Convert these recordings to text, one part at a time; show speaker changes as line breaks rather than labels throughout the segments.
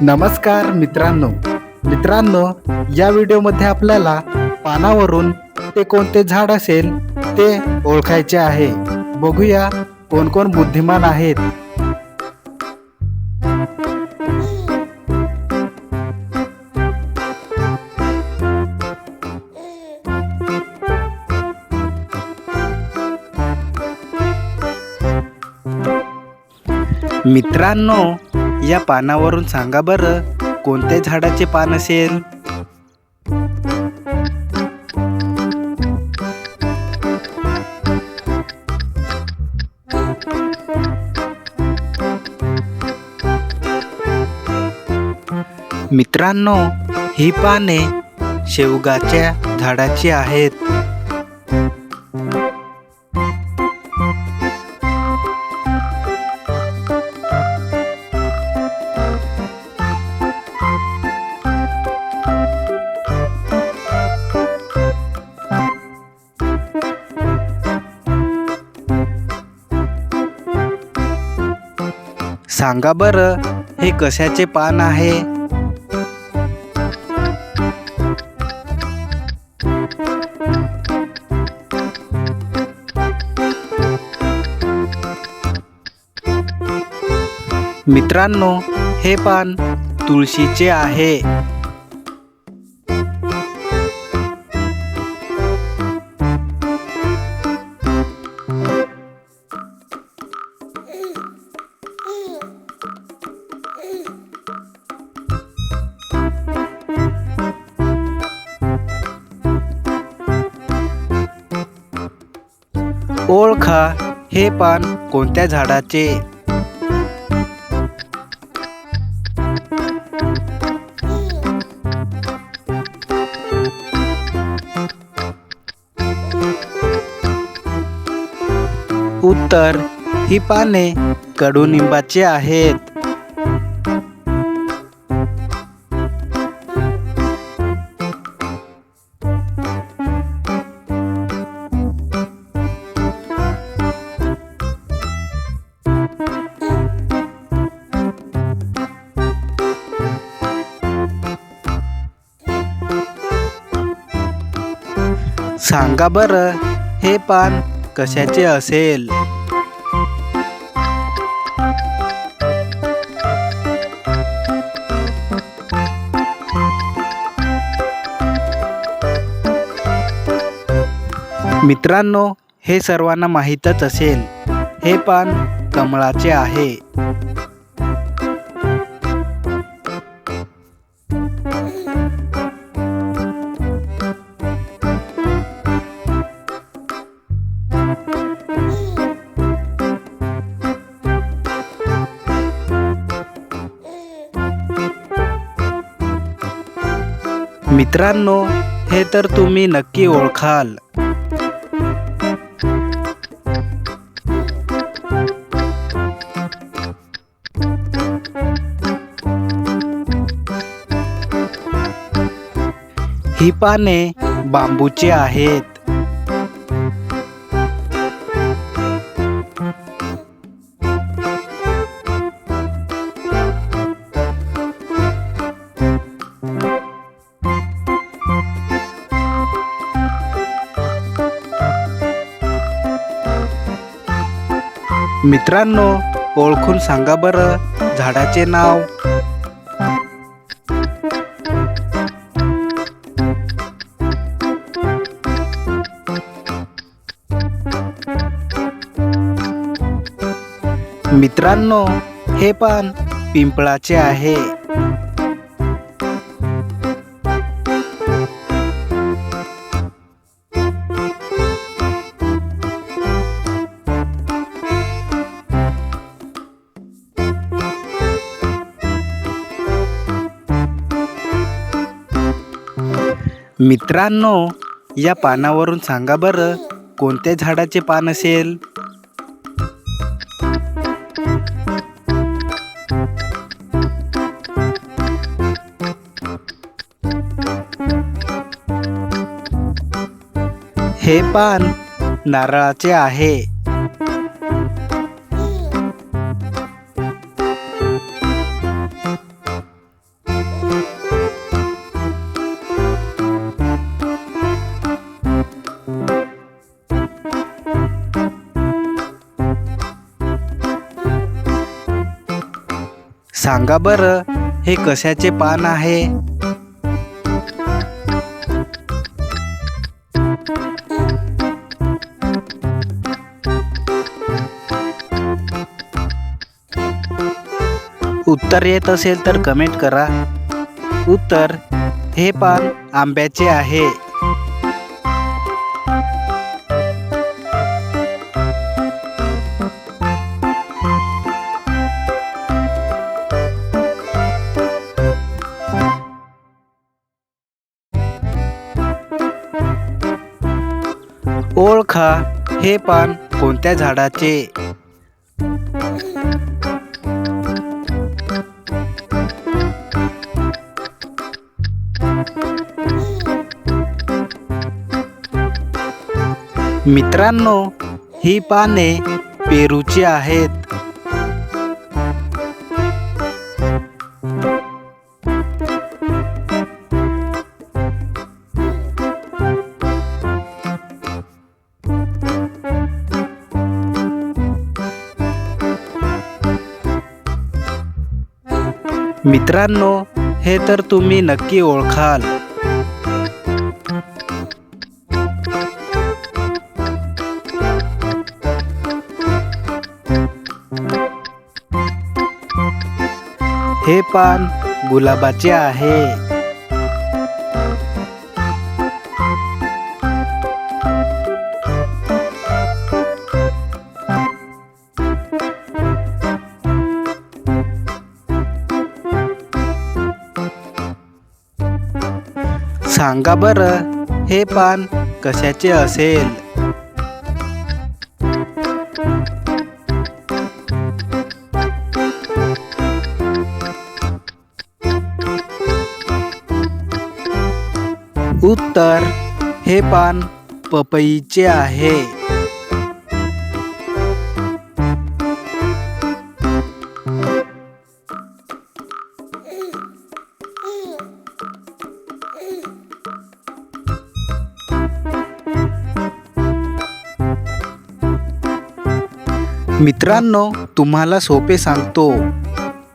नमस्कार मित्रांनो. मित्रांनो या व्हिडिओमध्ये आपल्याला पानावरून ते कोणते झाड असेल ते ओळखायचे आहे. बघूया कोण कोण बुद्धिमान आहेत. मित्रांनो या पानावरून सांगा बरं कोणत्या झाडाचे पान असेल? मित्रांनो ही पाने शेवगाच्या झाडाची आहेत. सांगा बरं हे कशाचे पान आहे? मित्रांनो हे पान तुळशीचे आहे. ओळखा. हे पान कोणत्या झाडाचे? उत्तर ही पाने कडुनिंबाची आहेत. सांगा बरं हे पान कशाचे असेल? मित्रांनो हे सर्वांना माहीतच असेल हे पान कमळाचे आहे. मित्रांनो हे तर तुम्ही नक्की ओळखाल. ही पाने बांबूची आहेत. मित्रांनो ओळखून सांगा बरं झाडाचे नाव. मित्रांनो हे पान पिंपळाचे आहे. मित्रांनो या पानावरून सांगा बरं कोणत्या झाडाचे पान असेल? हे पान नारळाचे आहे. सांगा बरं हे कशाचे पान आहे? उत्तर येत असेल तर कमेंट करा. उत्तर हे पान आंब्याचे आहे. पहा हे पान कोणत्या झाडाचे? मित्रांनो ही पाने पेरूची आहेत. मित्रांनो हे तर तुम्ही नक्की ओळखाल. हे पान गुलाबाचे आहे. सांगा बरं हे पान कशाचे असेल? उत्तर हे पान पपईचे आहे. मित्रांनो तुम्हाला सोपे सांगतो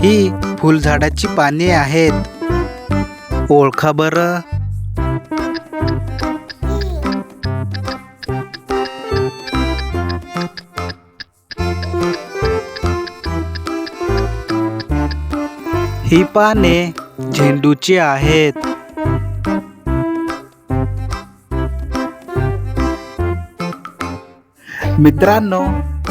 ही फुलझाडाची पाने आहेत. ओळखा बरं. ही पाने झेंडूची आहेत. मित्रांनो